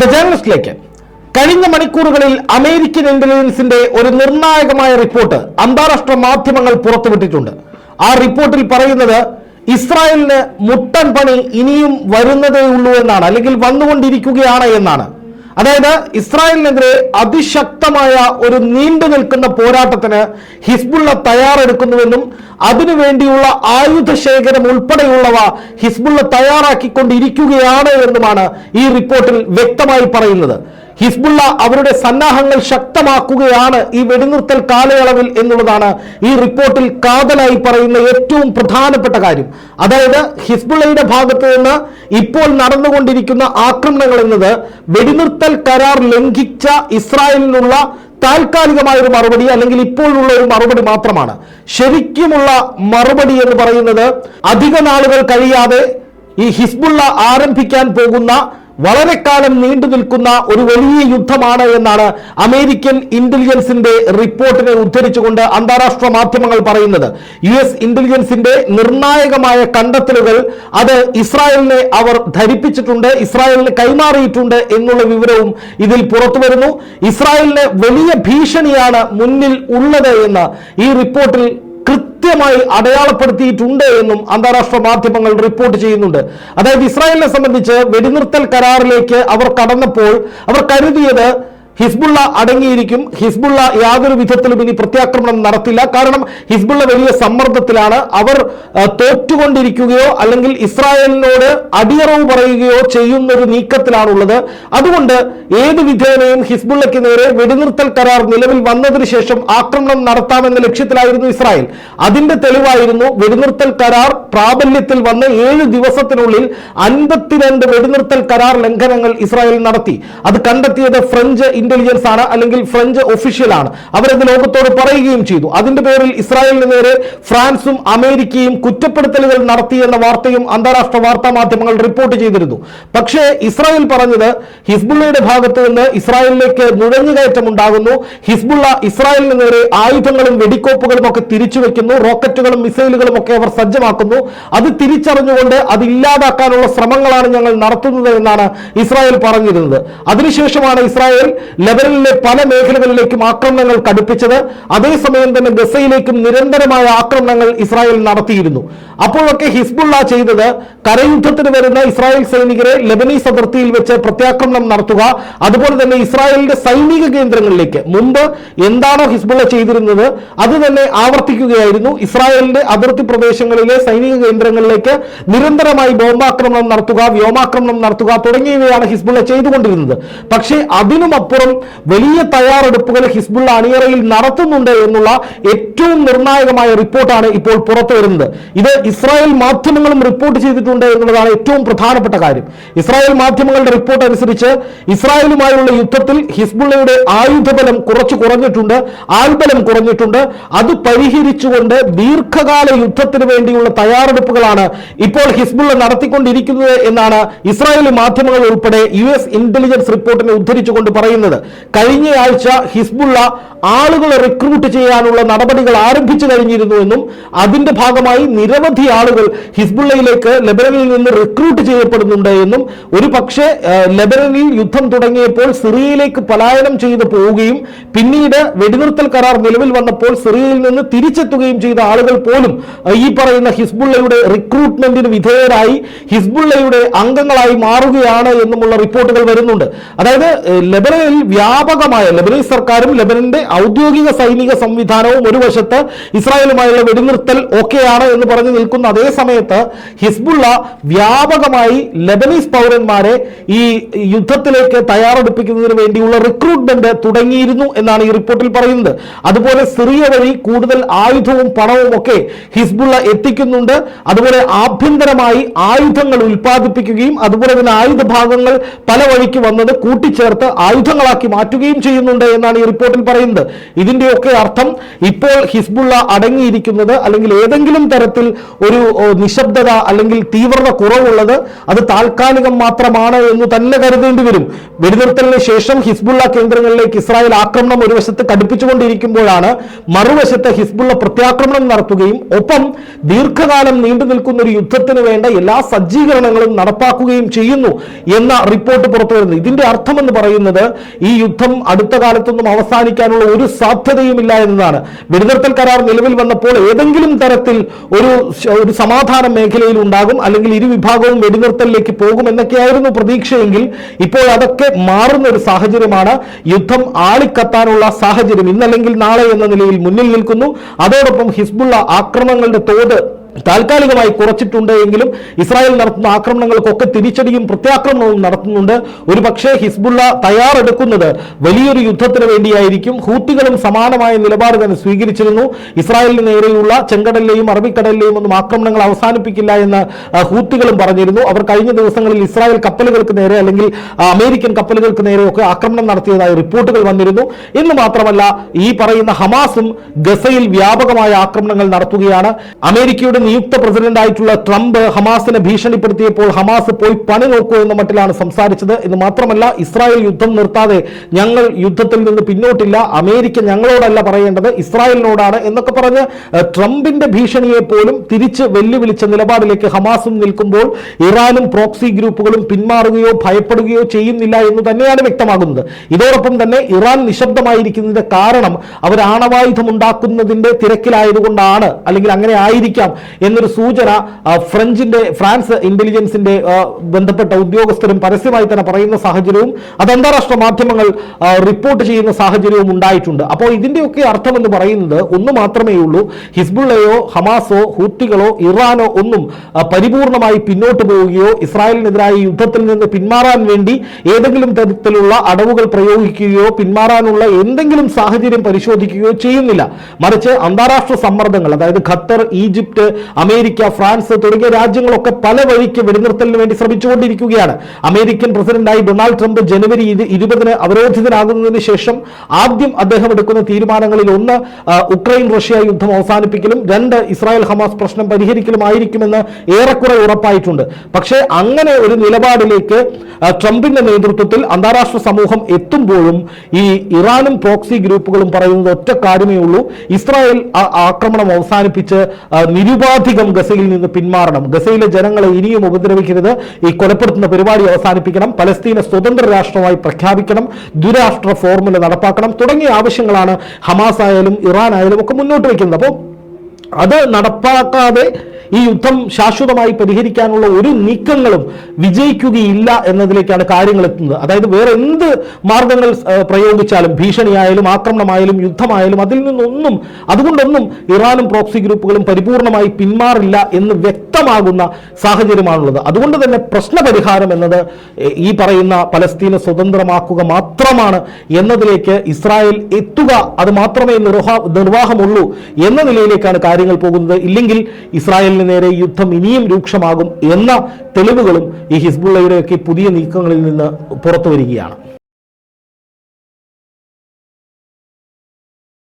The ജേർണലിസ്റ്റിലേക്ക് കഴിഞ്ഞ മണിക്കൂറുകളിൽ American ഇന്റലിജൻസിന്റെ ഒരു നിർണായകമായ റിപ്പോർട്ട് അന്താരാഷ്ട്ര മാധ്യമങ്ങൾ പുറത്തുവിട്ടിട്ടുണ്ട്. ആ റിപ്പോർട്ടിൽ പറയുന്നത് ഇസ്രായേലിന് മുട്ടൻ പണി ഇനിയും വരുന്നതേ ഉള്ളൂ എന്നാണ് അല്ലെങ്കിൽ വന്നുകൊണ്ടിരിക്കുകയാണ് എന്നാണ്. അതായത് ഇസ്രായേലിനെതിരെ അതിശക്തമായ ഒരു നീണ്ടു നിൽക്കുന്ന പോരാട്ടത്തിന് ഹിസ്ബുള്ള തയ്യാറെടുക്കുന്നുവെന്നും അതിനുവേണ്ടിയുള്ള ആയുധ ശേഖരം ഉൾപ്പെടെയുള്ളവ ഹിസ്ബുള്ള തയ്യാറാക്കിക്കൊണ്ടിരിക്കുകയാണ് എന്നുമാണ് ഈ റിപ്പോർട്ടിൽ വ്യക്തമായി പറയുന്നത്. ഹിസ്ബുള്ള അവരുടെ സന്നാഹങ്ങൾ ശക്തമാക്കുകയാണ് ഈ വെടിനിർത്തൽ കാലയളവിൽ എന്നുള്ളതാണ് ഈ റിപ്പോർട്ടിൽ കാതലായി പറയുന്ന ഏറ്റവും പ്രധാനപ്പെട്ട കാര്യം. അതായത് ഹിസ്ബുള്ളയുടെ ഭാഗത്ത് നിന്ന് ഇപ്പോൾ നടന്നുകൊണ്ടിരിക്കുന്ന ആക്രമണങ്ങൾ എന്നത് വെടിനിർത്തൽ കരാർ ലംഘിച്ച ഇസ്രായേലിനുള്ള താൽക്കാലികമായ ഒരു മറുപടി അല്ലെങ്കിൽ ഇപ്പോഴുള്ള ഒരു മറുപടി മാത്രമാണ്. ശരിക്കുമുള്ള മറുപടി എന്ന് പറയുന്നത് അധിക നാളുകൾ കഴിയാതെ ഈ ഹിസ്ബുള്ള ആരംഭിക്കാൻ പോകുന്ന വളരെ കാലം നീണ്ടു നിൽക്കുന്ന ഒരു വലിയ യുദ്ധമാണ് എന്നാണ് അമേരിക്കൻ ഇന്റലിജൻസിന്റെ റിപ്പോർട്ടിനെ ഉദ്ധരിച്ചുകൊണ്ട് അന്താരാഷ്ട്ര മാധ്യമങ്ങൾ പറയുന്നത്. യു എസ് ഇന്റലിജൻസിന്റെ നിർണായകമായ കണ്ടെത്തലുകൾ അത് ഇസ്രായേലിനെ അവർ ധരിപ്പിച്ചിട്ടുണ്ട് ഇസ്രായേലിന് കൈമാറിയിട്ടുണ്ട് എന്നുള്ള വിവരവും ഇതിൽ പുറത്തു വരുന്നു. ഇസ്രായേലിന് വലിയ ഭീഷണിയാണ് മുന്നിൽ ഉള്ളത് എന്ന് ഈ റിപ്പോർട്ടിൽ കൃത്യമായി അടയാളപ്പെടുത്തിയിട്ടുണ്ട് എന്നും അന്താരാഷ്ട്ര മാധ്യമങ്ങൾ റിപ്പോർട്ട് ചെയ്യുന്നുണ്ട്. അതായത് ഇസ്രായേലിനെ സംബന്ധിച്ച് വെടിനിർത്തൽ കരാറിലേക്ക് അവർ കടന്നപ്പോൾ അവർ കരുതിയത് ഹിസ്ബുള്ള അടങ്ങിയിരിക്കും. ഹിസ്ബുള്ള യാതൊരു വിധത്തിലും ഇനി പ്രത്യാക്രമണം നടത്തില്ല. കാരണം ഹിസ്ബുള്ള വലിയ സമ്മർദ്ദത്തിലാണ്. അവർ തോറ്റുകൊണ്ടിരിക്കുകയോ അല്ലെങ്കിൽ ഇസ്രായേലിനോട് അടിയറവ് പറയുകയോ ചെയ്യുന്ന ഒരു നീക്കത്തിലാണുള്ളത്. അതുകൊണ്ട് ഏത് വിധേനയും ഹിസ്ബുള്ളയ്ക്ക് നേരെ വെടിനിർത്തൽ കരാർ നിലവിൽ വന്നതിന് ശേഷം ആക്രമണം നടത്താമെന്ന ലക്ഷ്യത്തിലായിരുന്നു ഇസ്രായേൽ. അതിന്റെ തെളിവായിരുന്നു വെടിനിർത്തൽ കരാർ പ്രാബല്യത്തിൽ വന്ന് ഏഴ് ദിവസത്തിനുള്ളിൽ അൻപത്തിരണ്ട് വെടിനിർത്തൽ കരാർ ലംഘനങ്ങൾ ഇസ്രായേൽ നടത്തി. അത് കണ്ടെത്തിയത് ഫ്രഞ്ച് ഇന്റലിജൻസ് ആണ് അല്ലെങ്കിൽ ഫ്രഞ്ച് ഒഫീഷ്യൽ ആണ്. അവരത് ലോകത്തോട് പറയുകയും ചെയ്തു. അതിന്റെ പേരിൽ ഇസ്രായേലിന് നേരെ ഫ്രാൻസും അമേരിക്കയും കുറ്റപ്പെടുത്തലുകൾ നടത്തിയെന്ന വാർത്തയും അന്താരാഷ്ട്ര വാർത്താ മാധ്യമങ്ങൾ റിപ്പോർട്ട് ചെയ്തിരുന്നു. പക്ഷേ ഇസ്രായേൽ പറഞ്ഞത് ഹിസ്ബുള്ളയുടെ ഭാഗത്ത് നിന്ന് ഇസ്രായേലിലേക്ക് നുഴഞ്ഞുകയറ്റം ഉണ്ടാകുന്നു. ഹിസ്ബുള്ള ഇസ്രായേലിന് നേരെ ആയുധങ്ങളും വെടിക്കോപ്പുകളും ഒക്കെ തിരിച്ചു വെക്കുന്നു. റോക്കറ്റുകളും മിസൈലുകളും ഒക്കെ അവർ സജ്ജമാക്കുന്നു. അത് തിരിച്ചറിഞ്ഞുകൊണ്ട് അത് ഇല്ലാതാക്കാനുള്ള ശ്രമങ്ങളാണ് ഞങ്ങൾ നടത്തുന്നത് എന്നാണ് ഇസ്രായേൽ പറഞ്ഞിരുന്നത്. അതിനുശേഷമാണ് ഇസ്രായേൽ ലെബനനിലെ പല മേഖലകളിലേക്കും ആക്രമണങ്ങൾ കടുപ്പിച്ചത് അതേസമയം തന്നെ ഗസയിലേക്കും നിരന്തരമായ ആക്രമണങ്ങൾ ഇസ്രായേൽ നടത്തിയിരുന്നു. അപ്പോഴൊക്കെ ഹിസ്ബുള്ള ചെയ്തത് കരയുദ്ധത്തിന് വരുന്ന ഇസ്രായേൽ സൈനികരെ ലെബനീസ് അതിർത്തിയിൽ വെച്ച് പ്രത്യാക്രമണം നടത്തുക അതുപോലെ തന്നെ ഇസ്രായേലിന്റെ സൈനിക കേന്ദ്രങ്ങളിലേക്ക്. മുമ്പ് എന്താണോ ഹിസ്ബുള്ള ചെയ്തിരുന്നത് അത് തന്നെ ആവർത്തിക്കുകയായിരുന്നു. ഇസ്രായേലിന്റെ അതിർത്തി പ്രദേശങ്ങളിലെ സൈനിക കേന്ദ്രങ്ങളിലേക്ക് നിരന്തരമായി ബോംബാക്രമണം നടത്തുക വ്യോമാക്രമണം നടത്തുക തുടങ്ങിയവയാണ് ഹിസ്ബുള്ള ചെയ്തുകൊണ്ടിരുന്നത്. പക്ഷേ അതിനുമപ്പുറം വലിയ തയ്യാറെടുപ്പുകൾ ഹിസ്ബുള്ള അണിയറയിൽ നടത്തുന്നുണ്ട് എന്നുള്ള ഏറ്റവും നിർണായകമായ റിപ്പോർട്ടാണ് ഇപ്പോൾ പുറത്തു വരുന്നത്. ഇത് ഇസ്രായേൽ മാധ്യമങ്ങളും റിപ്പോർട്ട് ചെയ്തിട്ടുണ്ട് എന്നുള്ളതാണ് ഏറ്റവും പ്രധാനപ്പെട്ട കാര്യം. ഇസ്രായേൽ മാധ്യമങ്ങളുടെ റിപ്പോർട്ട് അനുസരിച്ച് ഇസ്രായേലുമായുള്ള യുദ്ധത്തിൽ ഹിസ്ബുള്ളയുടെ ആയുധബലം കുറച്ച് കുറഞ്ഞിട്ടുണ്ട് ആൾബലം കുറഞ്ഞിട്ടുണ്ട്. അത് പരിഹരിച്ചുകൊണ്ട് ദീർഘകാല യുദ്ധത്തിന് വേണ്ടിയുള്ള തയ്യാറെടുപ്പുകളാണ് ഇപ്പോൾ ഹിസ്ബുള്ള നടത്തിക്കൊണ്ടിരിക്കുന്നത് എന്നാണ് ഇസ്രായേലി മാധ്യമങ്ങൾ ഉൾപ്പെടെ യു എസ് ഇന്റലിജൻസ് റിപ്പോർട്ടിനെ ഉദ്ധരിച്ചുകൊണ്ട് പറയുന്നത്. കഴിഞ്ഞ ആഴ്ച ഹിസ്ബുള്ള ആളുകളെ റിക്രൂട്ട് ചെയ്യാനുള്ള നടപടികൾ ആരംഭിച്ചു കഴിഞ്ഞിരുന്നു എന്നും അതിന്റെ ഭാഗമായി നിരവധി ആളുകൾ ഹിസ്ബുള്ളയിലേക്ക് ലെബനനിൽ നിന്ന് റിക്രൂട്ട് ചെയ്യപ്പെടുന്നുണ്ട് എന്നും ഒരു പക്ഷേ ലെബനനിൽ യുദ്ധം തുടങ്ങിയപ്പോൾ സിറിയയിലേക്ക് പലായനം ചെയ്തു പോവുകയും പിന്നീട് വെടിനിർത്തൽ കരാർ നിലവിൽ വന്നപ്പോൾ സിറിയയിൽ നിന്ന് തിരിച്ചെത്തുകയും ചെയ്ത ആളുകൾ പോലും ഈ പറയുന്ന ഹിസ്ബുള്ളയുടെ റിക്രൂട്ട്മെന്റിന് വിധേയരായി ഹിസ്ബുള്ളയുടെ അംഗങ്ങളായി മാറുകയാണ് എന്നുമുള്ള റിപ്പോർട്ടുകൾ വരുന്നുണ്ട്. അതായത് ലെബനനിൽ വ്യാപകമായ ലെബനൻ സർക്കാരും ലെബനന്റെ ഔദ്യോഗിക സൈനിക സംവിധാനവും ഒരു വശത്ത് ഇസ്രായേലുമായുള്ള വെടിനിർത്തൽ ഓക്കെയാണ് എന്ന് പറഞ്ഞു നിൽക്കുന്ന അതേ സമയത്ത് ഹിസ്ബുള്ള വ്യാപകമായി ലെബനീസ് പൗരന്മാരെ ഈ യുദ്ധത്തിലേക്ക് തയ്യാറെടുപ്പിക്കുന്നതിന് വേണ്ടിയുള്ള റിക്രൂട്ട്മെന്റ് തുടങ്ങിയിരുന്നു എന്നാണ് ഈ റിപ്പോർട്ടിൽ പറയുന്നത്. അതുപോലെ സിറിയ വഴി കൂടുതൽ ആയുധവും പണവും ഒക്കെ ഹിസ്ബുള്ള എത്തിക്കുന്നുണ്ട്. അതുപോലെ ആഭ്യന്തരമായി ആയുധങ്ങൾ ഉൽപ്പാദിപ്പിക്കുകയും അതുപോലെ തന്നെ ആയുധ ഭാഗങ്ങൾ പല വഴിക്ക് വന്നത് കൂട്ടിച്ചേർത്ത് ആയുധങ്ങളായി ഇല്ലാതാക്കി മാറ്റുകയും ചെയ്യുന്നുണ്ട് എന്നാണ് ഈ റിപ്പോർട്ടിൽ പറയുന്നത്. ഇതിന്റെയൊക്കെ അർത്ഥം ഇപ്പോൾ ഹിസ്ബുള്ള അടങ്ങിയിരിക്കുന്നത് അല്ലെങ്കിൽ ഏതെങ്കിലും തരത്തിൽ ഒരു നിശബ്ദത അല്ലെങ്കിൽ തീവ്രത കുറവുള്ളത് അത് താൽക്കാലികം മാത്രമാണ് എന്ന് തന്നെ കരുതേണ്ടി വരും. വെടിനിർത്തലിന് ശേഷം ഹിസ്ബുള്ള കേന്ദ്രങ്ങളിലേക്ക് ഇസ്രായേൽ ആക്രമണം ഒരു വശത്ത് കടുപ്പിച്ചുകൊണ്ടിരിക്കുമ്പോഴാണ് മറുവശത്ത് ഹിസ്ബുള്ള പ്രത്യാക്രമണം നടത്തുകയും ഒപ്പം ദീർഘകാലം നീണ്ടു നിൽക്കുന്ന ഒരു യുദ്ധത്തിന് വേണ്ട എല്ലാ സജ്ജീകരണങ്ങളും നടപ്പാക്കുകയും ചെയ്യുന്നു എന്ന റിപ്പോർട്ട് പുറത്തു വരുന്നത് ഇതിന്റെ അർത്ഥമെന്ന് പറയുന്നത് ഈ യുദ്ധം അടുത്ത കാലത്തൊന്നും അവസാനിക്കാനുള്ള ഒരു സാധ്യതയുമില്ല എന്നതാണ്. വെടിനിർത്തൽ കരാർ നിലവിൽ വന്നപ്പോൾ ഏതെങ്കിലും തരത്തിൽ ഒരു ഒരു സമാധാന മേഖലയിൽ ഉണ്ടാകും അല്ലെങ്കിൽ ഇരുവിഭാഗവും വെടിനിർത്തലിലേക്ക് പോകും എന്നൊക്കെയായിരുന്നു പ്രതീക്ഷയെങ്കിൽ ഇപ്പോൾ അതൊക്കെ മാറുന്ന ഒരു സാഹചര്യമാണ്. യുദ്ധം ആളിക്കത്താനുള്ള സാഹചര്യം ഇന്നല്ലെങ്കിൽ നാളെ എന്ന നിലയിൽ മുന്നിൽ നിൽക്കുന്നു. അതോടൊപ്പം ഹിസ്ബുള്ള ആക്രമണങ്ങളുടെ തോത് താൽക്കാലികമായി കുറച്ചിട്ടുണ്ട് എങ്കിലും ഇസ്രായേൽ നടത്തുന്ന ആക്രമണങ്ങൾക്കൊക്കെ തിരിച്ചടിയും പ്രത്യാക്രമണവും നടത്തുന്നുണ്ട്. ഒരു പക്ഷേ ഹിസ്ബുള്ള തയ്യാറെടുക്കുന്നത് വലിയൊരു യുദ്ധത്തിന് വേണ്ടിയായിരിക്കും. ഹൂത്തികളും സമാനമായ നിലപാട് തന്നെ സ്വീകരിച്ചിരുന്നു. ഇസ്രായേലിന് നേരെയുള്ള ചെങ്കടലിലെയും അറബിക്കടലിലെയും ഒന്നും ആക്രമണങ്ങൾ അവസാനിപ്പിക്കില്ല എന്ന് ഹൂത്തികളും പറഞ്ഞിരുന്നു. അവർ കഴിഞ്ഞ ദിവസങ്ങളിൽ ഇസ്രായേൽ കപ്പലുകൾക്ക് നേരെ അല്ലെങ്കിൽ അമേരിക്കൻ കപ്പലുകൾക്ക് നേരെയൊക്കെ ആക്രമണം നടത്തിയതായി റിപ്പോർട്ടുകൾ വന്നിരുന്നു. എന്ന് മാത്രമല്ല ഈ പറയുന്ന ഹമാസും ഗസയിൽ വ്യാപകമായ ആക്രമണങ്ങൾ നടത്തുകയാണ്. അമേരിക്കയുടെ നിയുക്ത പ്രസിഡന്റായിട്ടുള്ള ട്രംപ് ഹമാസിനെ ഭീഷണിപ്പെടുത്തിയപ്പോൾ ഹമാസ് പോയി പണി നോക്കൂ എന്ന മട്ടിലാണ് സംസാരിച്ചത്. എന്ന് മാത്രമല്ല ഇസ്രായേൽ യുദ്ധം നിർത്താതെ ഞങ്ങൾ യുദ്ധത്തിൽ നിന്ന് പിന്നോട്ടില്ല അമേരിക്ക ഞങ്ങളോടല്ല പറയേണ്ടത് ഇസ്രായേലിനോടാണ് എന്നൊക്കെ പറഞ്ഞ് ട്രംപിന്റെ ഭീഷണിയെ പോലും തിരിച്ച് വെല്ലുവിളിച്ച നിലപാടിലേക്ക് ഹമാസും നിൽക്കുമ്പോൾ ഇറാനും പ്രോക്സി ഗ്രൂപ്പുകളും പിന്മാറുകയോ ഭയപ്പെടുകയോ ചെയ്യുന്നില്ല എന്ന് തന്നെയാണ് വ്യക്തമാകുന്നത്. ഇതോടൊപ്പം തന്നെ ഇറാൻ നിശബ്ദമായിരിക്കുന്നതിന്റെ കാരണം അവർ ആണവായുധം ഉണ്ടാക്കുന്നതിന്റെ തിരക്കിലായതുകൊണ്ടാണ് അല്ലെങ്കിൽ അങ്ങനെ ആയിരിക്കാം എന്നൊരു സൂചന ഫ്രഞ്ചിന്റെ ഫ്രാൻസ് ഇന്റലിജൻസിന്റെ ബന്ധപ്പെട്ട ഉദ്യോഗസ്ഥരും പരസ്യമായി തന്നെ പറയുന്ന സാഹചര്യവും അത് അന്താരാഷ്ട്ര മാധ്യമങ്ങൾ റിപ്പോർട്ട് ചെയ്യുന്ന സാഹചര്യവും ഉണ്ടായിട്ടുണ്ട്. അപ്പോൾ ഇതിന്റെയൊക്കെ അർത്ഥം എന്ന് പറയുന്നത് ഒന്ന് മാത്രമേ ഉള്ളൂ. ഹിസ്ബുള്ളയോ ഹമാസോ ഹൂത്തികളോ ഇറാനോ ഒന്നും പരിപൂർണമായി പിന്നോട്ട് പോവുകയോ ഇസ്രായേലിനെതിരായ യുദ്ധത്തിൽ നിന്ന് പിന്മാറാൻ വേണ്ടി ഏതെങ്കിലും തരത്തിലുള്ള അടവുകൾ പ്രയോഗിക്കുകയോ പിന്മാറാനുള്ള എന്തെങ്കിലും സാഹചര്യം പരിശോധിക്കുകയോ ചെയ്യുന്നില്ല. മറിച്ച് അന്താരാഷ്ട്ര സമ്മർദ്ദങ്ങൾ അതായത് ഖത്തർ ഈജിപ്റ്റ് അമേരിക്ക ഫ്രാൻസ് തുടങ്ങിയ രാജ്യങ്ങളൊക്കെ പല വഴിക്ക് വെടിനിർത്തലിന് വേണ്ടി ശ്രമിച്ചുകൊണ്ടിരിക്കുകയാണ്. അമേരിക്കൻ പ്രസിഡന്റായി ഡൊണാൾഡ് ട്രംപ് ജനുവരി ഇരു- ഇരുപതിന് അവരോധിതനാകുന്നതിന് ശേഷം ആദ്യം അദ്ദേഹം എടുക്കുന്ന തീരുമാനങ്ങളിൽ ഒന്ന് ഉക്രൈൻ റഷ്യ യുദ്ധം അവസാനിപ്പിക്കലും രണ്ട് ഇസ്രായേൽ ഹമാസ് പ്രശ്നം പരിഹരിക്കലുമായിരിക്കുമെന്ന് ഏറെക്കുറെ ഉറപ്പായിട്ടുണ്ട്. പക്ഷേ അങ്ങനെ ഒരു നിലപാടിലേക്ക് ട്രംപിന്റെ നേതൃത്വത്തിൽ അന്താരാഷ്ട്ര സമൂഹം എത്തുമ്പോഴും ഈ ഇറാനും പ്രോക്സി ഗ്രൂപ്പുകളും പറയുന്നത് ഒറ്റ കാര്യമേ ഉള്ളൂ. ഇസ്രായേൽ ആക്രമണം അവസാനിപ്പിച്ച് ആ, നിരുപാധികം ഗസയിൽ നിന്ന് പിന്മാറണം. ഗസയിലെ ജനങ്ങളെ ഇനിയും ഉപദ്രവിക്കരുത്. ഈ കൊലപ്പെടുത്തുന്ന പരിപാടി അവസാനിപ്പിക്കണം. പലസ്തീനെ സ്വതന്ത്ര രാഷ്ട്രമായി പ്രഖ്യാപിക്കണം. ദുരാഷ്ട്ര ഫോർമുല നടപ്പാക്കണം. തുടങ്ങിയ ആവശ്യങ്ങളാണ് ഹമാസ് ആയാലും ഇറാൻ ആയാലും ഒക്കെ മുന്നോട്ട് വയ്ക്കുന്നത്. അപ്പോൾ അത് നടപ്പാക്കാതെ ഈ യുദ്ധം ശാശ്വതമായി പരിഹരിക്കാനുള്ള ഒരു നീക്കങ്ങളും വിജയിക്കുകയില്ല എന്നതിലേക്കാണ് കാര്യങ്ങൾ എത്തുന്നത്. അതായത് വേറെ എന്ത് മാർഗങ്ങൾ പ്രയോഗിച്ചാലും ഭീഷണിയായാലും ആക്രമണമായാലും യുദ്ധമായാലും അതിൽ നിന്നൊന്നും അതുകൊണ്ടൊന്നും ഇറാനും പ്രോക്സി ഗ്രൂപ്പുകളും പരിപൂർണമായി പിന്മാറില്ല എന്ന് വ്യക്തമാകുന്ന സാഹചര്യമാണുള്ളത്. അതുകൊണ്ട് തന്നെ പ്രശ്നപരിഹാരം എന്നത് ഈ പറയുന്ന പലസ്തീനെ സ്വതന്ത്രമാക്കുക മാത്രമാണ് എന്നതിലേക്ക് ഇസ്രായേൽ എത്തുക അത് മാത്രമേ നിർവാഹ നിർവാഹമുള്ളൂ എന്ന നിലയിലേക്കാണ് കാര്യങ്ങൾ പോകുന്നത്. ഇല്ലെങ്കിൽ ഇസ്രായേലിന് നേരെ യുദ്ധം ഇനിയും രൂക്ഷമാകും എന്ന തെളിവുകളും ഈ ഹിസ്ബുള്ളയുടെയൊക്കെ പുതിയ നീക്കങ്ങളിൽ നിന്ന് പുറത്തു വരികയാണ്